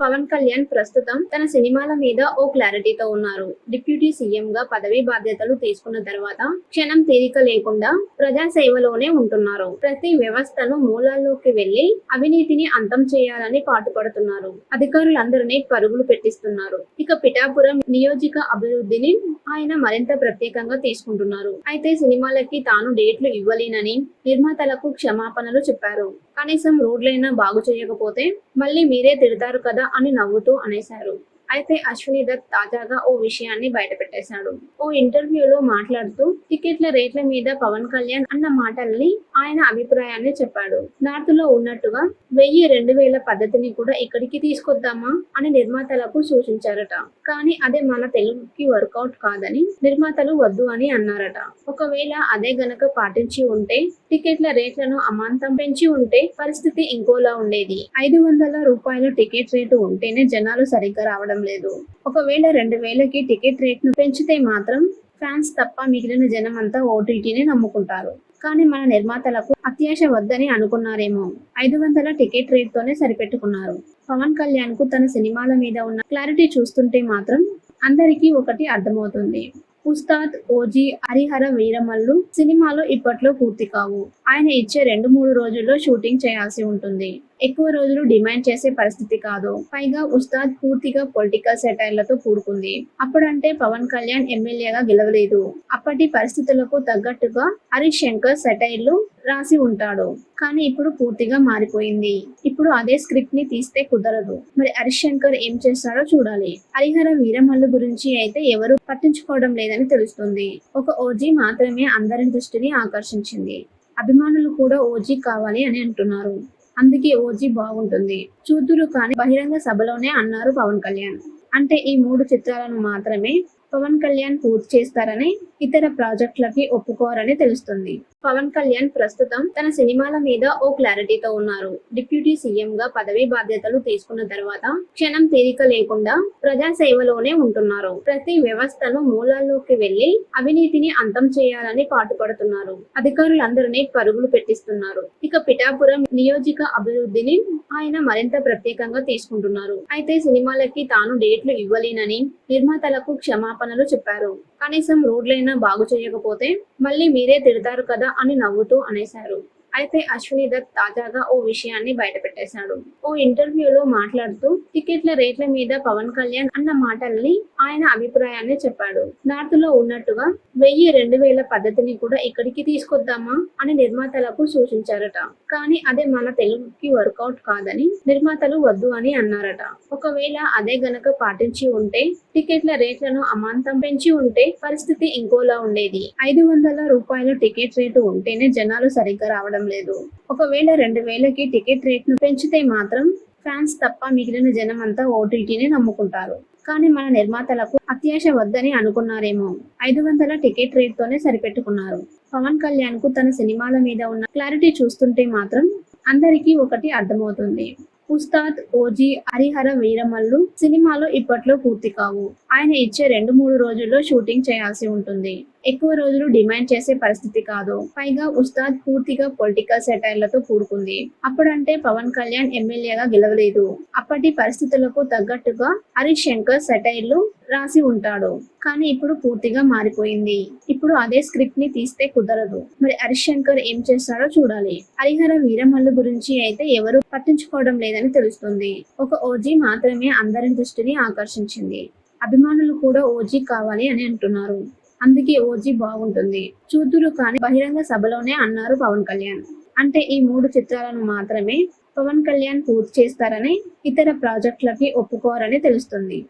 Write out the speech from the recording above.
పవన్ కళ్యాణ్ ప్రస్తుతం తన సినిమాల మీద ఓ క్లారిటీతో ఉన్నారు. డిప్యూటీ సీఎం గా పదవీ బాధ్యతలు తీసుకున్న తర్వాత క్షణం తీరిక లేకుండా ప్రజా సేవలోనే ఉంటున్నారు. ప్రతి వ్యవస్థను మూలాల్లోకి వెళ్ళి అవినీతిని అంతం చేయాలని పాటుపడుతున్నారు. అధికారులందరినీ పరుగులు పెట్టిస్తున్నారు. ఇక పిఠాపురం నియోజక అభివృద్ధిని ఆయన మరింత ప్రత్యేకంగా తీసుకుంటున్నారు. అయితే సినిమాలకి తాను డేట్లు ఇవ్వలేనని నిర్మాతలకు క్షమాపణలు చెప్పారు. కనీసం రోడ్లైనా బాగు చేయకపోతే మళ్ళీ మీరే తిడతారు కదా అని నవ్వుతూ అనేశారు. అయితే అశ్విని దత్ తాజాగా ఓ విషయాన్ని బయటపెట్టేశాడు ఓ ఇంటర్వ్యూలో మాట్లాడుతూ టికెట్ల రేట్ల మీద పవన్ కళ్యాణ్ అన్న మాటల్ని ఆయన అభిప్రాయాన్ని చెప్పాడు. నార్త్లో ఉన్నట్టుగా వెయ్యి రెండు వేల పద్ధతిని కూడా ఇక్కడికి తీసుకొద్దామా? అని నిర్మాతలకు సూచించారట. కానీ అదే మన తెలుగుకి వర్కౌట్ కాదని నిర్మాతలు వద్దు అని అన్నారట. ఒకవేళ అదే గనక పాటించి ఉంటే టికెట్ల రేట్లను అమాంతం పెంచి ఉంటే పరిస్థితి ఇంకోలా ఉండేది. ఐదు వందల రూపాయల టికెట్ రేటు ఉంటేనే జనాలు సరిగ్గా రావడం లేదు. ఒకవేళ రెండు వేలకి టికెట్ రేట్ను పెంచితే మాత్రం ఫ్యాన్స్ తప్ప మిగిలిన జనం అంతా ఓటీటీని నమ్ముకుంటారు. కానీ మన నిర్మాతలకు అత్యాశ వద్దని అనుకున్నారేమో. ఐదు వందల టికెట్ రేట్ తోనే సరిపెట్టుకున్నారు. పవన్ కళ్యాణ్కు తన సినిమాల మీద ఉన్న క్లారిటీ చూస్తుంటే మాత్రం అందరికీ ఒకటి అర్థమవుతుంది. ఉస్తాద్ ఓజీ హరిహర వీరమల్లు సినిమాలు ఇప్పట్లో పూర్తి కావు. ఆయన ఇచ్చే రెండు మూడు రోజుల్లో షూటింగ్ చేయాల్సి ఉంటుంది. ఎక్కువ రోజులు డిమాండ్ చేసే పరిస్థితి కాదు. పైగా ఉస్తాద్ పూర్తిగా పొలిటికల్ సెటైర్లతో కూడుకుంది. అప్పుడంటే పవన్ కళ్యాణ్ ఎమ్మెల్యేగా గెలవలేదు. అప్పటి పరిస్థితులకు తగ్గట్టుగా హరీష్ శంకర్ సెటైర్లు రాసి ఉంటాడు. కానీ ఇప్పుడు పూర్తిగా మారిపోయింది. ఇప్పుడు అదే స్క్రిప్ట్ని తీస్తే కుదరదు. మరి హరిశంకర్ ఏం చేస్తాడో చూడాలి. హరిహర వీరమల్లు గురించి అయితే ఎవరు పట్టించుకోవడం లేదని తెలుస్తుంది. ఒక ఓజీ మాత్రమే అందరి దృష్టిని ఆకర్షించింది. అభిమానులు కూడా ఓజీ కావాలి అని అంటున్నారు. అందుకే ఓజీ బాగుంటుంది. చూతురు కానీ బహిరంగ సభలోనే అన్నారు పవన్ కళ్యాణ్. అంటే ఈ మూడు చిత్రాలను మాత్రమే పవన్ కళ్యాణ్ పూర్తి చేస్తారని ఇతర ప్రాజెక్టులకి ఒప్పుకోరని తెలుస్తుంది. పవన్ కళ్యాణ్ ప్రస్తుతం తన సినిమాల మీద ఓ క్లారిటీతో ఉన్నారు. డిప్యూటీ సీఎం గా పదవీ బాధ్యతలు తీసుకున్న తర్వాత క్షణం తీరిక లేకుండా ప్రజా సేవలోనే ఉంటున్నారు. ప్రతి వ్యవస్థను మూలాల్లోకి వెళ్ళి అవినీతిని అంతం చేయాలని పాటుపడుతున్నారు. అధికారులందరినీ పరుగులు పెట్టిస్తున్నారు. ఇక పిఠాపురం నియోజక అభివృద్ధిని ఆయన మరింత ప్రత్యేకంగా తీసుకుంటున్నారు. అయితే సినిమాలకి తాను డేట్లు ఇవ్వలేనని నిర్మాతలకు క్షమాపణ క్షమాపణలు చెప్పారు. కనీసం రోడ్లైనా బాగు చేయకపోతే మళ్ళీ మీరే తిడతారు కదా అని నవ్వుతూ అనేశారు. అయితే అశ్విని దత్ తాజాగా ఓ విషయాన్ని బయటపెట్టేశాడు. ఓ ఇంటర్వ్యూలో మాట్లాడుతూ టికెట్ల రేట్ల మీద పవన్ కళ్యాణ్ అన్న మాటల్ని ఆయన అభిప్రాయాన్ని చెప్పాడు. నార్త్లో ఉన్నట్టుగా వెయ్యి రెండు వేల పద్ధతిని కూడా ఇక్కడికి తీసుకొద్దామా? అని నిర్మాతలకు సూచించారట. కానీ అదే మన తెలుగుకి వర్కౌట్ కాదని నిర్మాతలు వద్దు అని అన్నారట. ఒకవేళ అదే గనక పాటించి ఉంటే టికెట్ల రేట్లను అమాంతం పెంచి ఉంటే పరిస్థితి ఇంకోలా ఉండేది. ఐదు వందల రూపాయల టికెట్ రేటు ఉంటేనే జనాలు సరిగ్గా రావడం లేదు. ఒకవేళ రెండు వేలకి టికెట్ రేట్ను పెంచితే మాత్రం ఫ్యాన్స్ తప్ప మిగిలిన జనం అంతా ఓటీటీని నమ్ముకుంటారు. కానీ మన నిర్మాతలకు అత్యాశ వద్దని అనుకున్నారేమో. ఐదు వందల టికెట్ రేట్ తోనే సరిపెట్టుకున్నారు. పవన్ కళ్యాణ్కు తన సినిమాల మీద ఉన్న క్లారిటీ చూస్తుంటే మాత్రం అందరికీ ఒకటి అర్థమవుతుంది. ఉస్తాద్ ఓజీ హరిహర వీరమల్లు సినిమాలు ఇప్పట్లో పూర్తి కావు. ఆయన ఇచ్చే రెండు మూడు రోజుల్లో షూటింగ్ చేయాల్సి ఉంటుంది. ఎక్కువ రోజులు డిమాండ్ చేసే పరిస్థితి కాదు. పైగా ఉస్తాద్ పూర్తిగా పొలిటికల్ సెటైర్లతో కూడుకుంది. అప్పుడంటే పవన్ కళ్యాణ్ ఎమ్మెల్యేగా గెలవలేదు. అప్పటి పరిస్థితులకు తగ్గట్టుగా హరీష్ శంకర్ సెటైర్లు రాసి ఉంటాడు. కానీ ఇప్పుడు పూర్తిగా మారిపోయింది. ఇప్పుడు అదే స్క్రిప్ట్ని తీస్తే కుదరదు. మరి హరీష్ శంకర్ ఏం చేస్తాడో చూడాలి. హరిహర వీరమల్లు గురించి అయితే ఎవరు పట్టించుకోవడం లేదని తెలుస్తుంది. ఒక ఓజీ మాత్రమే అందరి దృష్టిని ఆకర్షించింది. అభిమానులు కూడా ఓజీ కావాలి అని అంటున్నారు. అందుకే ఓజీ బాగుంటుంది. చూద్దురు కానీ బహిరంగ సభలోనే అన్నారు పవన్ కళ్యాణ్. అంటే ఈ మూడు చిత్రాలను మాత్రమే పవన్ కళ్యాణ్ పూర్తి చేస్తారని ఇతర ప్రాజెక్టులకి ఒప్పుకోరని తెలుస్తుంది.